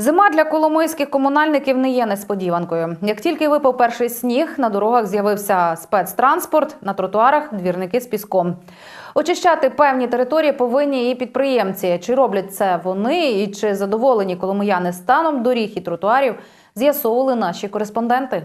Зима для коломийських комунальників не є несподіванкою. Як тільки випав перший сніг, на дорогах з'явився спецтранспорт, на тротуарах двірники з піском. Очищати певні території повинні і підприємці. Чи роблять це вони, і чи задоволені коломияни станом доріг і тротуарів, з'ясовували наші кореспонденти.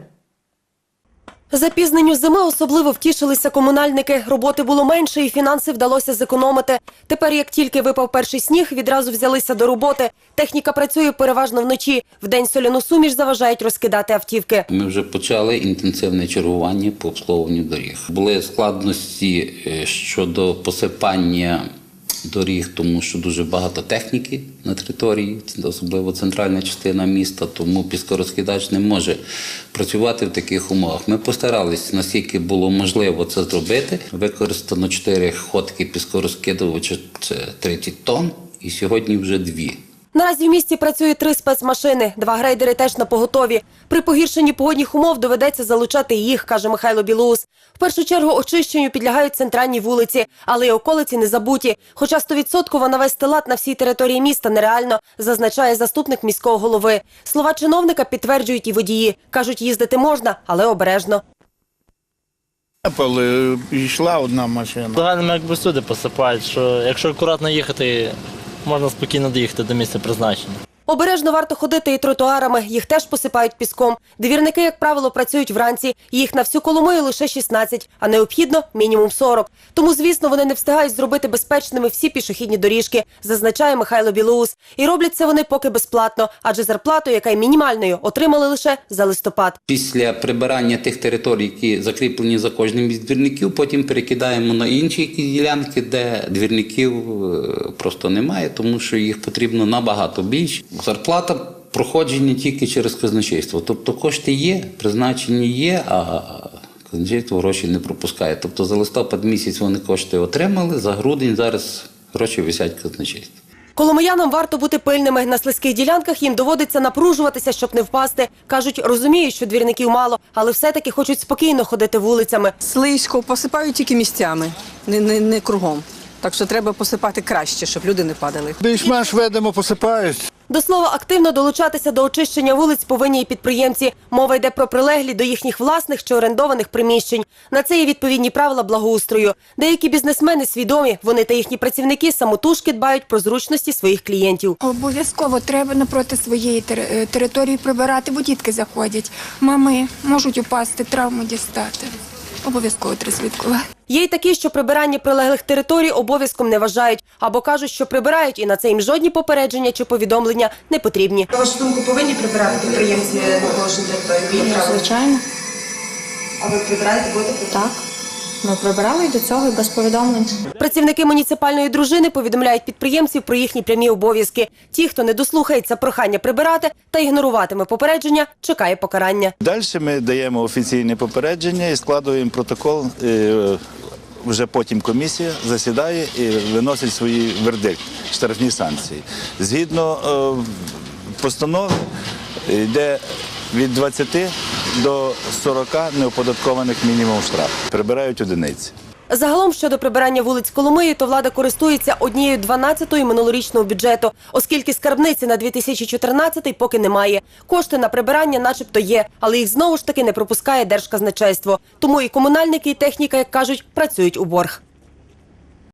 Запізненню зими особливо втішилися комунальники. Роботи було менше і фінанси вдалося зекономити. Тепер, як тільки випав перший сніг, відразу взялися до роботи. Техніка працює переважно вночі. Вдень соляну суміш заважають розкидати автівки. Ми вже почали інтенсивне чергування по обслуговуванню доріг. Були складності е, щодо посипання доріг, тому що дуже багато техніки на території, особливо центральна частина міста, тому піскорозкидач не може працювати в таких умовах. Ми постаралися, наскільки було можливо це зробити. Використано чотири ходки піскорозкидувача, це 30 тонн, і сьогодні вже дві. Наразі в місті працює три спецмашини. Два грейдери теж на поготові. При погіршенні погодних умов доведеться залучати їх, каже Михайло Білоус. В першу чергу очищенню підлягають центральні вулиці, але й околиці не забуті. Хоча 100% навести лад на всій території міста нереально, зазначає заступник міського голови. Слова чиновника підтверджують і водії. Кажуть, їздити можна, але обережно. Коли йшла одна машина. Загальному якби всюди посипають, що якщо акуратно їхати, можна спокійно доїхати до місця призначення. Обережно варто ходити і тротуарами. Їх теж посипають піском. Двірники, як правило, працюють вранці. Їх на всю Коломию лише 16, а необхідно мінімум 40. Тому, звісно, вони не встигають зробити безпечними всі пішохідні доріжки, зазначає Михайло Білоус. І роблять це вони поки безплатно, адже зарплату, яка є мінімальною, отримали лише за листопад. Після прибирання тих територій, які закріплені за кожним із двірників, потім перекидаємо на інші ділянки, де двірників е, просто немає, тому що їх потрібно набагато більше. Зарплата проходження тільки через казначейство. Тобто кошти є, призначені є, а казначейство гроші не пропускає. Тобто за листопад місяць вони кошти отримали, за грудень зараз гроші висять в казначействі. Коломиянам варто бути пильними. На слизьких ділянках їм доводиться напружуватися, щоб не впасти. Кажуть, розуміють, що двірників мало, але все-таки хочуть спокійно ходити вулицями. Слизько посипають тільки місцями, не, не, не кругом. Так що треба посипати краще, щоб люди не падали. Більш-менш ведемо, посипають. До слова, активно долучатися до очищення вулиць повинні і підприємці. Мова йде про прилеглі до їхніх власних чи орендованих приміщень. На це є відповідні правила благоустрою. Деякі бізнесмени свідомі, вони та їхні працівники самотужки дбають про зручності своїх клієнтів. Обов'язково треба напроти своєї е, території прибирати, бо дітки заходять. Мами можуть упасти, травму дістати. Обов'язково слідкувати. Є й такі, що прибирання прилеглих територій обов'язком не вважають, або кажуть, що прибирають, і на це їм жодні попередження чи повідомлення не потрібні. На вашу думку, повинні прибирати підприємці наголошені території? Звичайно, А ви прибираєте будете? так. Ми прибирали і до цього і без повідомлень. Працівники муніципальної дружини повідомляють підприємців про їхні прямі обов'язки. Ті, хто не дослухається прохання прибирати та ігноруватиме попередження, чекає покарання. Далі ми даємо офіційне попередження і складуємо протокол. е, Вже потім комісія засідає і виносить свої вердикт, штрафні санкції. Згідно е, постанови йде від 20 до 40 неоподаткованих мінімум штрафів. Прибирають одиниці. Загалом щодо прибирання вулиць Коломиї, то влада користується однією 12-ї минулорічного бюджету, оскільки скарбниці на 2014 поки немає. Кошти на прибирання, начебто, є, але їх знову ж таки не пропускає держказначейство. Тому і комунальники, і техніка, як кажуть, працюють у борг.